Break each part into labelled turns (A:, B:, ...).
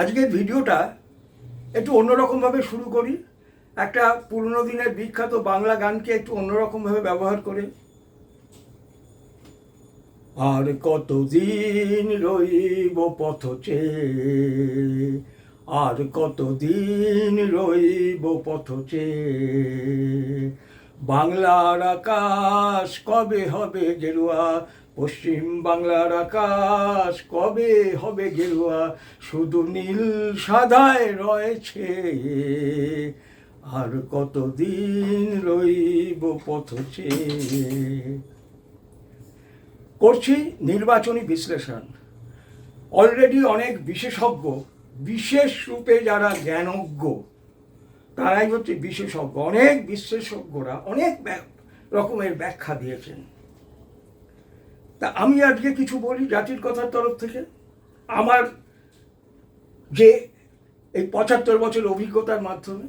A: আজকের ভিডিওটা একটু অন্যরকমভাবে শুরু করি। একটা পুরনো দিনের বিখ্যাত বাংলা গানকে একটু অন্যরকমভাবে ব্যবহার করে। আর কতদিন রইব পথ চেয়ে আর কতদিন রইব পথ চেয়ে বাংলার আকাশ কবে হবে গেরুয়া পশ্চিম বাংলার আকাশ কবে হবে গেরুয়া? শুধু নীল সাদায় রয়েছে। আর কতদিন রইব পথ চেয়ে? করছি নির্বাচনী বিশ্লেষণ। অলরেডি অনেক বিশেষজ্ঞ, বিশেষ রূপে যারা জ্ঞানজ্ঞ, তারাই হচ্ছে বিশেষজ্ঞ। অনেক বিশেষজ্ঞরা অনেক রকমের ব্যাখ্যা দিয়েছেন। তা আমি আজকে কিছু বলি জাতির কথার তরফ থেকে। আমার যে এই পঁচাত্তর বছর অভিজ্ঞতার মাধ্যমে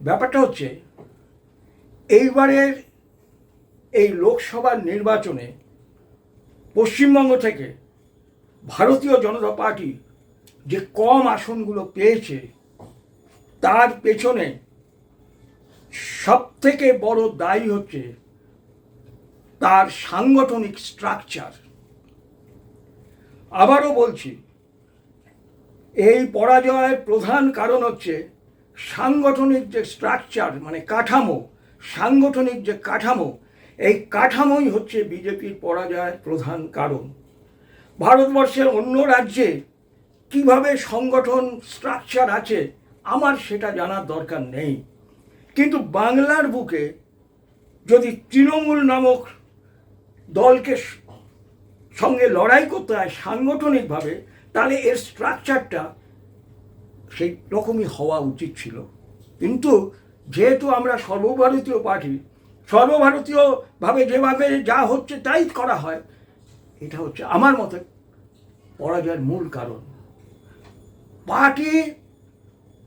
A: ব্যাপারটা হচ্ছে, এইবারের এই লোকসভার নির্বাচনে পশ্চিমবঙ্গ থেকে ভারতীয় জনতা পার্টি যে কম আসনগুলো পেয়েছে, তার পেছনে সব থেকে বড় দায়ী হচ্ছে তার সাংগঠনিক স্ট্রাকচার আবারও বলছি, এই পরাজয়ের প্রধান কারণ হচ্ছে সাংগঠনিক যে স্ট্রাকচার মানে কাঠামো, সাংগঠনিক যে কাঠামো, এই কাঠামোই হচ্ছে বিজেপির পরাজয়ের প্রধান কারণ। ভারতবর্ষের অন্য রাজ্যে কীভাবে সংগঠন স্ট্রাকচার আছে, আমার সেটা জানার দরকার নেই। কিন্তু বাংলার বুকে যদি তৃণমূল নামক দলকে সঙ্গে লড়াই করতে হয় সাংগঠনিকভাবে, তাহলে এর স্ট্রাকচারটা সেই রকমই হওয়া উচিত ছিল। কিন্তু যেহেতু আমরা সর্বভারতীয় পার্টি, সর্বভারতীয়ভাবে যেভাবে যা হচ্ছে তাই করা হয়, এটা হচ্ছে আমার মতে পরাজয়ের মূল কারণ। পার্টি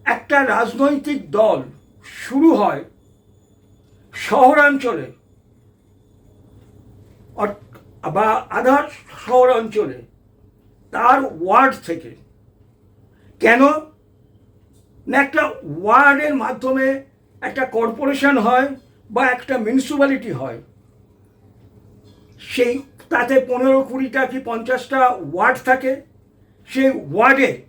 A: একটা রাজনৈতিক দল শুরু হয় শহরাঞ্চলে। বা আধার শহরাঞ্চলে তার ওয়ার্ড থেকে। কেন? না একটা ওয়ার্ডের মাধ্যমে একটা কর্পোরেশন হয় বা একটা মিউনিসিপ্যালিটি হয়। সেই তাতে পনেরো কুড়িটা কি পঞ্চাশটা ওয়ার্ড থাকে। সেই ওয়ার্ডে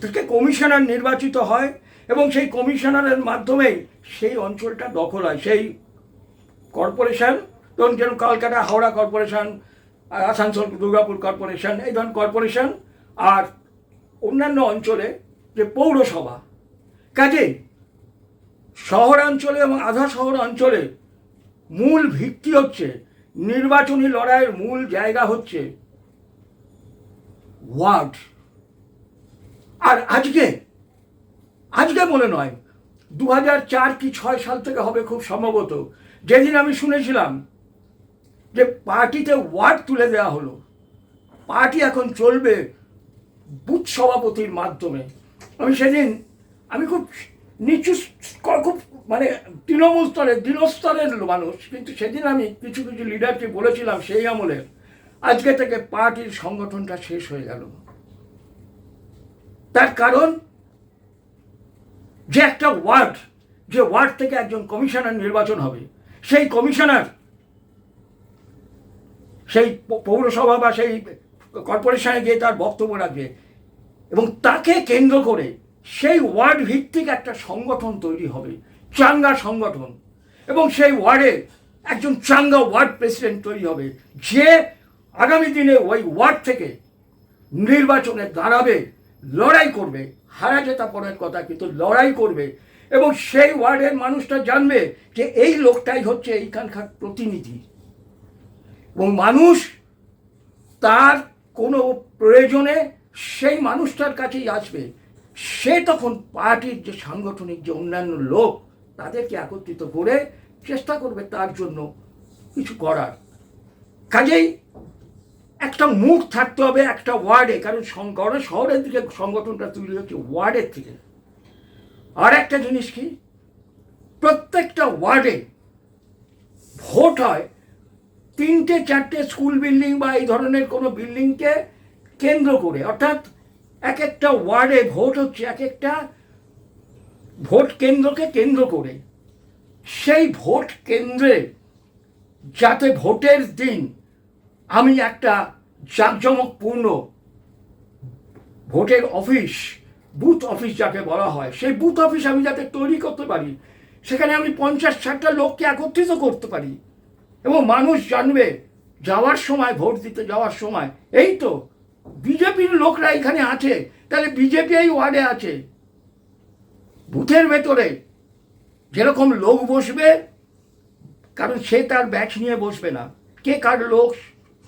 A: থেকে কমিশনার নির্বাচিত হয় এবং সেই কমিশনারের মাধ্যমেই সেই অঞ্চলটা দখল হয়। সেই কর্পোরেশন ধরুন যেমন কলকাতা, হাওড়া কর্পোরেশন আসানসোল, দুর্গাপুর কর্পোরেশন, এই ধরনের কর্পোরেশন আর অন্যান্য অঞ্চলে যে পৌরসভা কাজেই শহরাঞ্চলে এবং আধা শহর অঞ্চলে মূল ভিত্তি হচ্ছে নির্বাচনী লড়াইয়ের মূল জায়গা হচ্ছে ওয়ার্ড। আর আজকে আজকে মনে নয় দু কি ছয় সাল থেকে হবে খুব সম্ভবত। যেদিন আমি শুনেছিলাম যে পার্টিতে ওয়ার্ড তুলে দেওয়া হলো। পার্টি এখন চলবে বুথ সভাপতির মাধ্যমে। আমি সেদিন, আমি খুব নিচু খুব মানে তৃণমূল স্তরের দৃঢ়স্তরের মানুষ, কিন্তু সেদিন আমি কিছু কিছু লিডারকে বলেছিলাম সেই আমলে, আজকে থেকে পার্টির সংগঠনটা শেষ হয়ে গেল। তার কারণ, যে একটা ওয়ার্ড, যে ওয়ার্ড থেকে একজন কমিশনার নির্বাচন হবে, সেই কমিশনার সেই পৌরসভা বা সেই কর্পোরেশনে গিয়ে তার বক্তব্য রাখবে। এবং তাকে কেন্দ্র করে সেই ওয়ার্ড ভিত্তিক একটা সংগঠন তৈরি হবে, চাঙ্গা সংগঠন। এবং সেই ওয়ার্ডে একজন চাঙ্গা ওয়ার্ড প্রেসিডেন্ট তৈরি হবে, যে আগামী দিনে ওই ওয়ার্ড থেকে নির্বাচনে দাঁড়াবে, লড়াই করবে। হারা জেতা পরের কথা, কিন্তু লড়াই করবে। এবং সেই ওয়ার্ডের মানুষটা জানবে যে এই লোকটাই হচ্ছে এইখানকার প্রতিনিধি। এবং মানুষ তার কোনো প্রয়োজনে সেই মানুষটার কাছেই আসবে। সে তখন পার্টির যে সাংগঠনিক, যে অন্যান্য লোক, তাদেরকে একত্রিত করে চেষ্টা করবে তার জন্য কিছু করার। কাজেই একটা মুখ থাকতে হবে একটা ওয়ার্ডে, কারণ সং- শহরের দিকে সংগঠনটা তৈরি হচ্ছে ওয়ার্ডের থেকে। আর একটা জিনিস কি? প্রত্যেকটা ওয়ার্ডে ভোট হয় তিনটে, চারটে স্কুল বিল্ডিং বা এই ধরনের কোনো বিল্ডিংকে কেন্দ্র করে, অর্থাৎ এক একটা ওয়ার্ডে ভোট হচ্ছে এক একটা ভোট কেন্দ্রকে কেন্দ্র করে। সেই ভোট কেন্দ্রে যাতে ভোটের দিন আমি একটা জাঁকজমকপূর্ণ ভোটের অফিস বুথ অফিস যাকে বলা হয়, সেই বুথ অফিস আমি যাতে তৈরি করতে পারি, সেখানে আমি পঞ্চাশ ষাটটা লোককে একত্রিত করতে পারি। এবং মানুষ জানবে, যাওয়ার সময়, ভোট দিতে যাওয়ার সময়। এই তো, বিজেপির লোকরা এখানে আছে। তাহলে বিজেপি এই ওয়ার্ডে আছে। বুথের ভেতরে যেরকম লোক বসবে, কারণ সে তার ব্যাচ নিয়ে বসবে না। কে কার লোক,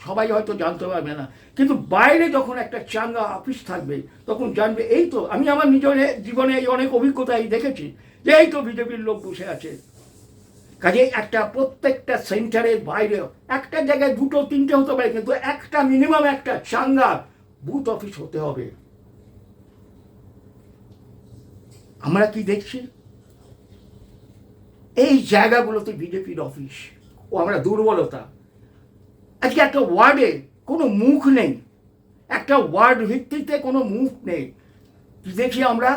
A: সবাই হয়তো জানতে পারবে না। কিন্তু বাইরে যখন একটা চাঙ্গা অফিস থাকবে, তখন জানবে, এই তো, আমি আমার নিজের জীবনে এই অনেক অভিজ্ঞতাই দেখেছি যে এই তো বিজেপির লোক বসে আছে। কাজে একটা প্রত্যেকটা সেন্টারের বাইরে একটা জায়গায় দুটো, তিনটে হতে পারে, কিন্তু একটা মিনিমাম একটা চাঙ্গা বুথ অফিস হতে হবে। আমরা কি দেখছি? এই জায়গাগুলোতে বিজেপির অফিস ও, আমরা দুর্বলতা। আজকে একটা ওয়ার্ডে কোনো মুখ নেই। একটা ওয়ার্ড ভিত্তিতে কোনো মুখ নেই। দেখি আমরা?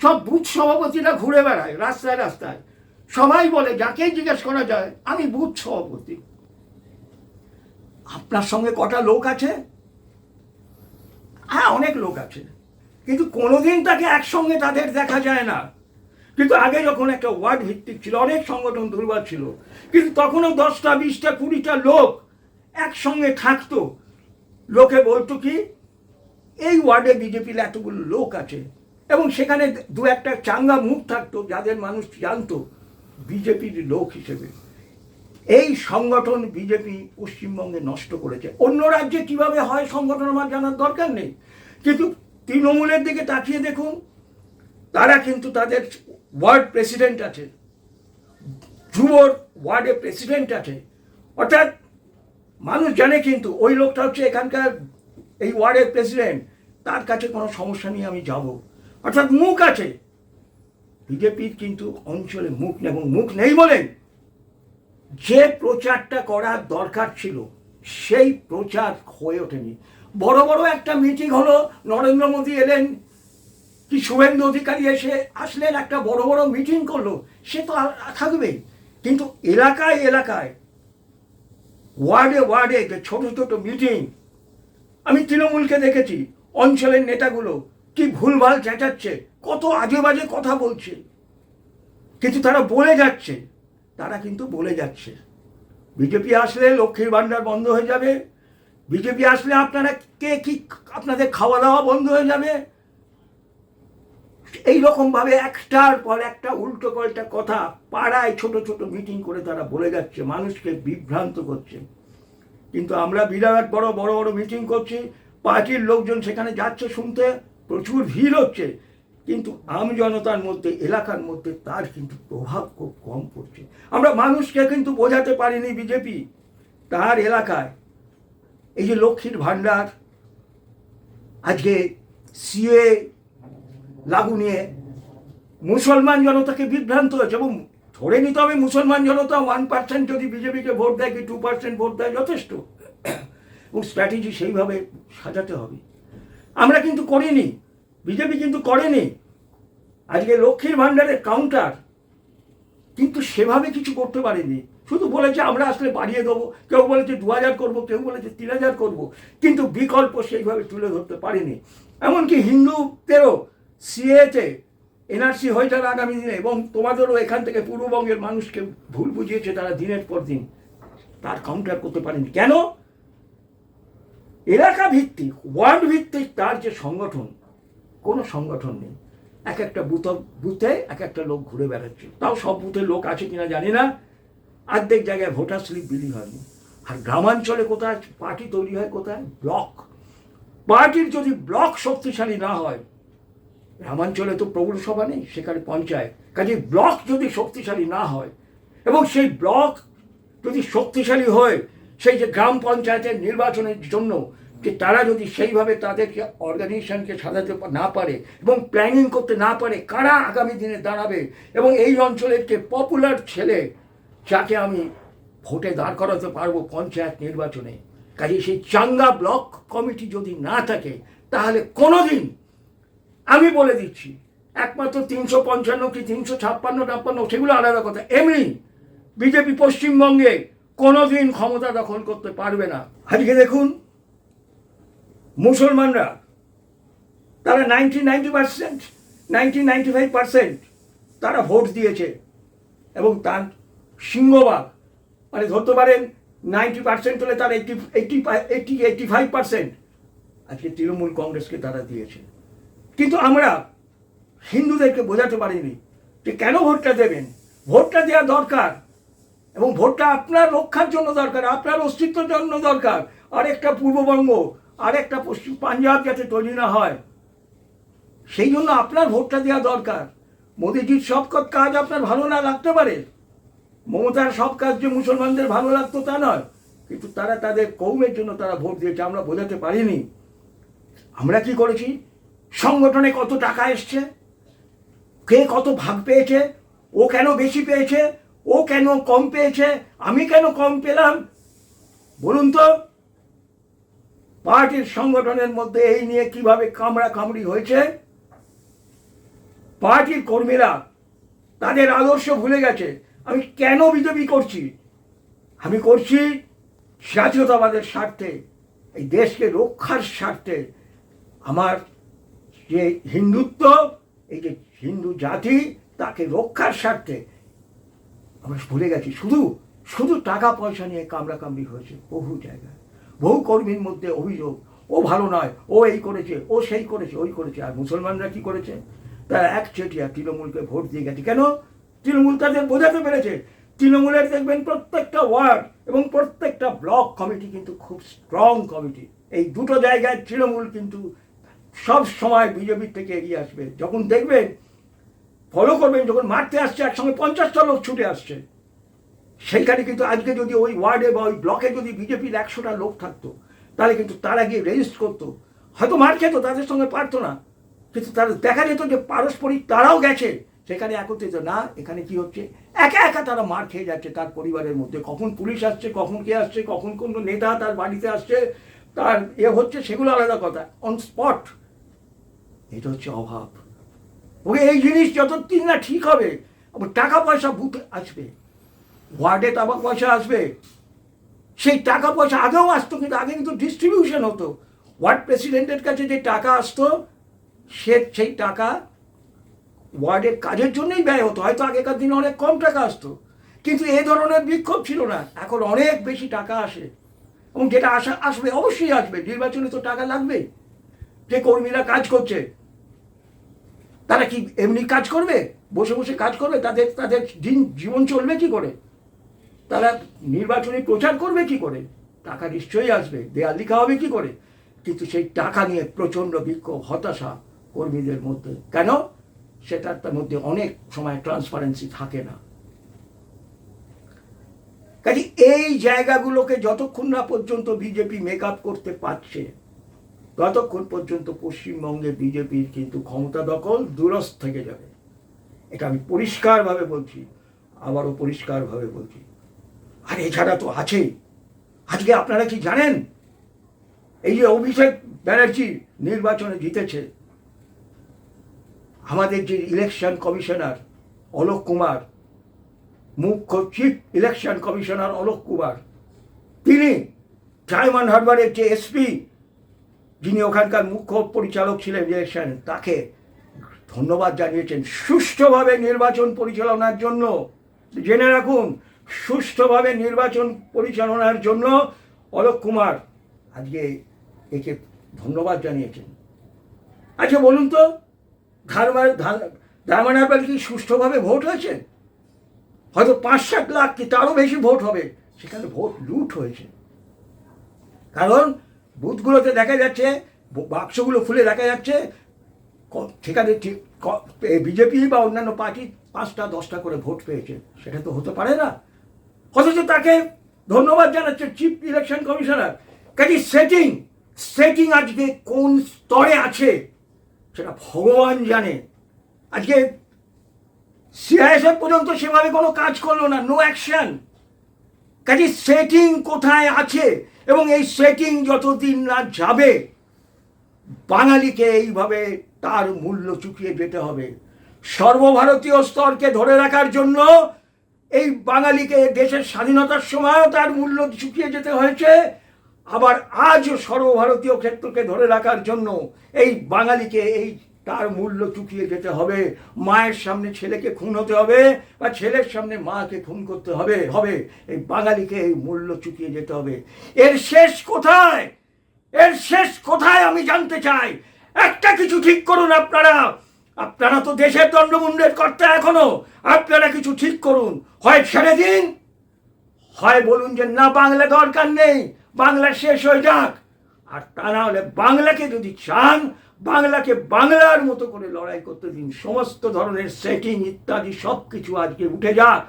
A: সব বুথ সভাপতিরা ঘুরে বেড়ায়, রাস্তায় রাস্তায়। সবাই বলে যাকেই জিজ্ঞেস করা যায়, আমি বুথ সভাপতি। আপনার সঙ্গে কটা লোক আছে? হ্যাঁ অনেক লোক আছে। কিন্তু কোনোদিন তাকে একসঙ্গে তাদের দেখা যায় না। কিন্তু আগে যখন একটা ওয়ার্ড ভিত্তিক ছিল, অনেক সংগঠন দুর্বল ছিল, কিন্তু তখনও দশটা, বিশটা, কুড়িটা লোক একসঙ্গে থাকতো। লোকে বলতো কি, এই ওয়ার্ডে বিজেপির এতগুলো লোক আছে। এবং সেখানে দু একটা চাঙ্গা মুখ থাকতো, যাদের মানুষ জানতো। বিজেপির লোক হিসেবে। এই সংগঠন বিজেপি পশ্চিমবঙ্গে নষ্ট করেছে। অন্য রাজ্যে কীভাবে হয় সংগঠন আমার জানার দরকার নেই। কিন্তু তৃণমূলের দিকে তাকিয়ে দেখুন, তারা কিন্তু তাদের ওয়ার্ড প্রেসিডেন্ট আছে, যুবর ওয়ার্ডে প্রেসিডেন্ট আছে। অর্থাৎ মানুষ জানে কিন্তু ওই লোকটা হচ্ছে এখানকার এই ওয়ার্ডের প্রেসিডেন্ট, তার কাছে কোনো সমস্যা নিয়ে আমি যাব। অর্থাৎ মুখ আছে বিজেপির কিন্তু অঞ্চলে মুখ নেই এবং মুখ নেই বলে যে প্রচারটা করার দরকার ছিল, সেই প্রচার হয়ে ওঠেনি। বড় বড় একটা মিটিং হলো, নরেন্দ্র মোদী এলেন, কি শুভেন্দু অধিকারী এসে আসলেন, একটা বড় বড় মিটিং করল, সে তো থাকবেই। কিন্তু এলাকায় এলাকায়, ওয়ার্ডে ওয়ার্ডে ছোট ছোট মিটিং আমি তৃণমূলকে দেখেছি, অঞ্চলের নেতাগুলো কি ভুলভাল চেঁচাচ্ছে, কত আজে বাজে কথা বলছে। কিন্তু তারা বলে যাচ্ছে, তারা কিন্তু বলে যাচ্ছে। বিজেপি আসলে লক্ষ্মীর ভাণ্ডার বন্ধ হয়ে যাবে। বিজেপি আসলে আপনারা কে কি আপনাদের খাওয়া দাওয়া বন্ধ হয়ে যাবে? এইরকমভাবে একটার পর একটা উল্টো পাল্টা কথা পাড়ায় ছোট ছোট মিটিং করে তারা বলে যাচ্ছে, মানুষকে বিভ্রান্ত করছে। কিন্তু আমরা বিরাট বড় বড় বড় মিটিং করছি, পার্টির লোকজন সেখানে যাচ্ছে শুনতে। প্রচুর ভিড় হচ্ছে। কিন্তু আম জনতার মধ্যে, এলাকার মধ্যে তার কিন্তু প্রভাব খুব কম পড়ছে। আমরা মানুষকে কিন্তু বোঝাতে পারিনি বিজেপি, তার এলাকায়। এই যে লক্ষ্মীর ভাণ্ডার, আজকে সিএ লাগু নিয়ে মুসলমান জনতাকে বিভ্রান্ত হয়েছে এবং ধরে নিতে হবে মুসলমান জনতা ওয়ান পার্সেন্ট যদি বিজেপিকে ভোট দেয় কি টু পার্সেন্ট ভোট দেয় যথেষ্ট। এবং স্ট্র্যাটেজি সেইভাবে সাজাতে হবে। আমরা কিন্তু করিনি, বিজেপি কিন্তু করেনি। আজকে লক্ষ্মীর ভাণ্ডারের কাউন্টার কিন্তু সেভাবে কিছু করতে পারেনি। শুধু বলেছে, আমরা আসলে বাড়িয়ে দেবো। কেউ বলেছে, দু হাজার করব। কেউ বলেছে, তিন হাজার করব। কিন্তু বিকল্প সেইভাবে তুলে ধরতে পারেনি। এমনকি হিন্দুদেরও সিএতে এনআরসি হয়ে যাবে আগামী দিনে এবং তোমাদেরও এখান থেকে পূর্ববঙ্গের মানুষকে ভুল বুঝিয়েছে তারা দিনের পর দিন। তার কাউন্টার করতে পারেনি। কেন? এলাকা ভিত্তিক ওয়ার্ড ভিত্তিক তার যে সংগঠন, কোনো সংগঠন নেই। এক একটা বুথ, বুথে এক একটা লোক ঘুরে বেড়াচ্ছে। তাও সব বুথে লোক আছে কিনা জানি না। অর্ধেক জায়গায় ভোটার স্লিপ বিলি হয়নি। আর গ্রামাঞ্চলে কোথায়? পার্টি তৈরি হয় কোথায়? ব্লক। পার্টির যদি ব্লক শক্তিশালী না হয়, গ্রামাঞ্চলে তো পৌরসভা নেই, সেখানে পঞ্চায়েত। কাজে ব্লক যদি শক্তিশালী না হয়, এবং সেই ব্লক যদি শক্তিশালী হয় সেই যে গ্রাম পঞ্চায়েতের নির্বাচনের জন্য যে তারা যদি সেইভাবে তাদেরকে অর্গানাইজেশনকে সাজাতে না পারে এবং প্ল্যানিং করতে না পারে, কারা আগামী দিনে দাঁড়াবে এবং এই অঞ্চলের যে পপুলার ছেলে যাকে আমি ভোটে দাঁড় করাতে পারব পঞ্চায়েত নির্বাচনে, কাজে সেই চাঙ্গা ব্লক কমিটি যদি না থাকে, তাহলে কোনোদিন আমি বলে দিচ্ছি, একমাত্র তিনশো পঞ্চান্ন কি তিনশো ছাপ্পান্ন টাপ্পান্ন সেগুলো আলাদা কথা। এমনি বিজেপি পশ্চিমবঙ্গে কোনোদিন ক্ষমতা দখল করতে পারবে না। আজকে দেখুন, মুসলমানরা, তারা ninety ninety percent ninety ninety five percent তারা ভোট দিয়েছে এবং তার সিংহভাগ মানে ধরতে পারেন নাইনটি পার্সেন্ট হলে তার এইটি এইটি এইটি এইটি ফাইভ পার্সেন্ট আজকে তৃণমূল কংগ্রেসকে তারা দিয়েছে। কিন্তু আমরা হিন্দুদেরকে বোঝাতে পারিনি যে কেন ভোটটা দেবেন। ভোটটা দেওয়া দরকার। এবং ভোটটা আপনার রক্ষার জন্য দরকার, আপনার অস্তিত্বের জন্য দরকার। আরেকটা পূর্ববঙ্গ, আরেকটা পশ্চিম পাঞ্জাব যাতে তৈরি না হয়। সেই জন্য আপনার ভোটটা দেওয়া দরকার। মোদিজির সব কাজ আপনার ভালো না লাগতে পারে। মমতার সব কাজ যে মুসলমানদের ভালো লাগতো তা নয়। কিন্তু তারা তাদের কৌমের জন্য তারা ভোট দিয়েছে, আমরা বোঝাতে পারিনি। আমরা কি করেছি? সংগঠনে কত টাকা এসছে? কে কত ভাগ পেয়েছে? ও কেন বেশি পেয়েছে? ও কেন কম পেয়েছে? আমি কেন কম পেলাম? বলুন তো। পার্টির সংগঠনের মধ্যে এই নিয়ে কীভাবে কামড়া কামড়ি হয়েছে? পার্টির কর্মীরা তাদের আদর্শ ভুলে গেছে। আমি কেন বিজেপি করছি? আমি করছি জাতীয়তাবাদের স্বার্থে, এই দেশকে রক্ষার স্বার্থে। আমার যে হিন্দুত্ব, এই যে হিন্দু জাতি, তাকে রক্ষার স্বার্থে। আমরা ভুলে গেছি। শুধু শুধু টাকা পয়সা নিয়ে কামড়াকামড়ি হয়েছে বহু জায়গায়। বহু কর্মীর মধ্যে অভিযোগ, ও ভালো নয়, ও এই করেছে, ও সেই করেছে, ওই করেছে। আর মুসলমানরা কি করেছে? তারা এক চেটিয়া তৃণমূলকে ভোট দিয়ে গেছে। কেন? তৃণমূল তাদের বোঝাতে পেরেছে। তৃণমূলের দেখবেন প্রত্যেকটা ওয়ার্ড এবং প্রত্যেকটা ব্লক কমিটি কিন্তু খুব স্ট্রং কমিটি। এই দুটো জায়গায় তৃণমূল কিন্তু সব সময় বিজেপির থেকে এগিয়ে আসবে। যখন দেখবেন ফলো করবেন যখন মারতে আসছে, একসঙ্গে পঞ্চাশটা লোক ছুটে আসছে। সেইখানে কিন্তু আজকে যদি ওই ওয়ার্ডে বা ওই ব্লকে যদি বিজেপির একশোটা লোক থাকতো, তাহলে কিন্তু তারা গিয়ে রেজিস্ট করতো। হয়তো মার খেত, তাদের সঙ্গে পারতো না। কিন্তু তারা দেখা যেত যে পারস্পরিক তারাও গেছে। সেখানে একত্রিত না, এখানে কি হচ্ছে? একা একা তারা মার খেয়ে যাচ্ছে তার পরিবারের মধ্যে। কখন পুলিশ আসছে, কখন কে আসছে, কখন কোন নেতা তার বাড়িতে আসছে, তার এ হচ্ছে, সেগুলো আলাদা কথা। অন স্পট এটা হচ্ছে অভাব। ওকে এই জিনিস যতদিন না ঠিক হবে টাকা পয়সা বুথ আসবে। ওয়ার্ডে টাকা পয়সা আসবে। সেই টাকা পয়সা আগেও আসতো, কিন্তু আগে কিন্তু ডিস্ট্রিবিউশন হতো। ওয়ার্ড প্রেসিডেন্টের কাছে যে টাকা আসতো, সে সেই টাকা ওয়ার্ডের কাজের জন্যই ব্যয় হতো। হয়তো আগেকার দিনে অনেক কম টাকা আসতো, কিন্তু এ ধরনের বিক্ষোভ ছিল না। এখন অনেক বেশি টাকা আসে। এবং যেটা আসা, আসবে, অবশ্যই আসবে। নির্বাচনে তো টাকা লাগবে যে কর্মীরা কাজ করছে তারা কি এমনি কাজ করবে? বসে বসে কাজ করবে? তাদের তাদের দিন, জীবন চলবে কি করে? তারা নির্বাচনী প্রচার করবে কি করে? টাকা নিশ্চয়ই আসবে। দেয়াল লিখা হবে কি করে? কিন্তু সেই টাকা নিয়ে প্রচণ্ড বিক্ষোভ, হতাশা কর্মীদের মধ্যে। কেন? সেটার তার মধ্যে অনেক সময় ট্রান্সপারেন্সি থাকে না। কাজে এই জায়গাগুলোকে যতক্ষণ না পর্যন্ত বিজেপি মেকআপ করতে পারছে ততক্ষণ পর্যন্ত পশ্চিমবঙ্গে বিজেপির কিন্তু ক্ষমতা দখল দূরস্থ থেকে যাবে। এটা আমি পরিষ্কারভাবে বলছি, আবারও পরিষ্কারভাবে বলছি। আর এছাড়া তো আছেই। আজকে আপনারা কি জানেন? এই যে অভিষেক ব্যানার্জি নির্বাচনে জিতেছে। আমাদের যে ইলেকশন কমিশনার অলোক কুমার, মুখ্য chief election commissioner Alok Kumar, তিনি ডায়মন্ড হারবারের যে এসপি যিনি ওখানকার মুখ্য পরিচালক ছিলেন ইলেকশন তাকে ধন্যবাদ জানিয়েছেন সুষ্ঠুভাবে নির্বাচন পরিচালনার জন্য। জেনে রাখুন, সুষ্ঠুভাবে নির্বাচন পরিচালনার জন্য অলোক কুমার আজকে একে ধন্যবাদ জানিয়েছেন। আচ্ছা বলুন তো ধারমার ধারমান হারবার কি সুষ্ঠুভাবে ভোট হয়েছে? হয়তো পাঁচ সাত লাখ কি তারও বেশি ভোট হবে, সেখানে ভোট লুট হয়েছে। কারণ বুথগুলোতে দেখা যাচ্ছে বাক্সগুলো খুলে দেখা যাচ্ছে সেখানে ঠিক বিজেপি বা অন্যান্য পার্টি পাঁচটা, দশটা করে ভোট পেয়েছে। সেটা তো হতে পারে না। অথচ তাকে ধন্যবাদ জানাচ্ছে চিফ ইলেকশন কমিশনার কাজে সেটিং সেটিং আজকে কোন স্তরে আছে, সেটা ভগবান জানে। আজকে সিআইএসএফ পর্যন্ত সেভাবে কোনো কাজ করল না নো অ্যাকশন কাজে সেটিং কোথায় আছে এবং এই সেটিং যতদিন না যাবে, বাঙালিকে এইভাবে তার মূল্য চুকিয়ে যেতে হবে। সর্বভারতীয় স্তরকে ধরে রাখার জন্য এই বাঙালিকে দেশের স্বাধীনতার সময়ও তার মূল্য চুকিয়ে যেতে হয়েছে। আবার আজও সর্বভারতীয় ক্ষেত্রকে ধরে রাখার জন্য এই বাঙালিকে এই তার মূল্য চুকিয়ে যেতে হবে। মায়ের সামনে ছেলেকে খুন হতে হবে বা ছেলের সামনে মাকে খুন করতে হবে হবে। এই বাঙালিকে এই মূল্য চুকিয়ে যেতে হবে। এর শেষ কোথায়? এর শেষ কোথায় আমি জানতে চাই। একটা কিছু ঠিক করুন আপনারা। আপনারা তো দেশের দণ্ডমুণ্ডের কর্তা এখনও। আপনারা কিছু ঠিক করুন। হয় ছেড়ে দিন। হয় বলুন যে, না, বাংলা দরকার নেই। বাংলা শেষ হয়ে যাক। আর তা না হলে বাংলাকে যদি চান বাংলাকে বাংলার মতো করে লড়াই করতে দিন। সমস্ত ধরনের সেটিং ইত্যাদি সব কিছু আজকে উঠে যাক।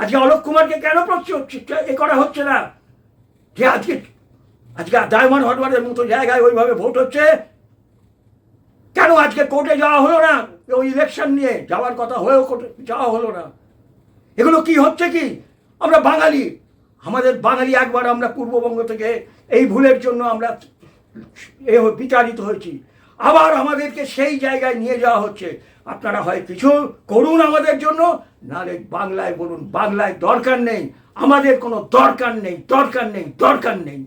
A: আজকে অলোক কুমারকে কেন এ করা হচ্ছে না? যে আজকে আজকে ডায়মন্ড হরবারের মতো জায়গায় ওইভাবে ভোট হচ্ছে? কেন আজকে কোর্টে যাওয়া হলো না? ওই ইলেকশন নিয়ে যাওয়ার কথা হয়েও কোর্টে যাওয়া হলো না। এগুলো কি হচ্ছে কি? আমরা বাঙালি। আমাদের বাঙালি একবার আমরা পূর্ববঙ্গ থেকে এই ভুলের জন্য আমরা এ বিচারিত হয়েছি। আবার আমাদেরকে সেই জায়গায় নিয়ে যাওয়া হচ্ছে। আপনারা হয় কিছু করুন আমাদের জন্য, নাহলে বাংলায় বলুন, বাংলায় দরকার নেই, আমাদের কোনো দরকার নেই দরকার নেই দরকার নেই।